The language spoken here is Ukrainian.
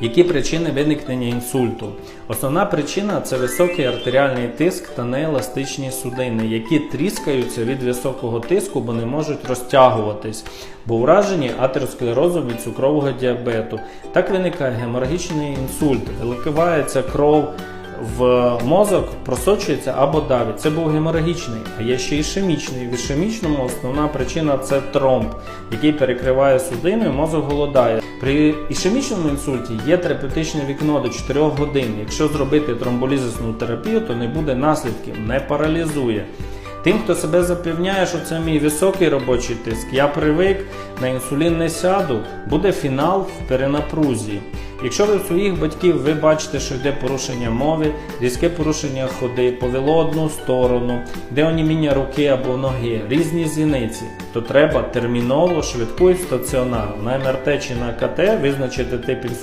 Які причини виникнення інсульту? Основна причина це високий артеріальний тиск та нееластичні судини, які тріскаються від високого тиску, бо не можуть розтягуватись, бо вражені атеросклерозом від цукрового діабету. Так виникає геморагічний інсульт, виливається кров в мозок, просочується або давить. Це був геморагічний, а є ще ішемічний. В ішемічному основна причина це тромб, який перекриває судину і мозок голодає. При ішемічному інсульті є терапевтичне вікно до 4 годин. Якщо зробити тромболізисну терапію, то не буде наслідків, не паралізує. Тим, хто себе запевняє, що це мій високий робочий тиск, я привик, на інсулін не сяду, буде фінал в перенапрузі. Якщо ви у своїх батьків ви бачите, що йде порушення мови, різке порушення ходи, повело одну сторону, де оніміння руки або ноги, різні зіниці, то треба терміново, швидку і стаціонарно. На МРТ чи на КТ визначити тип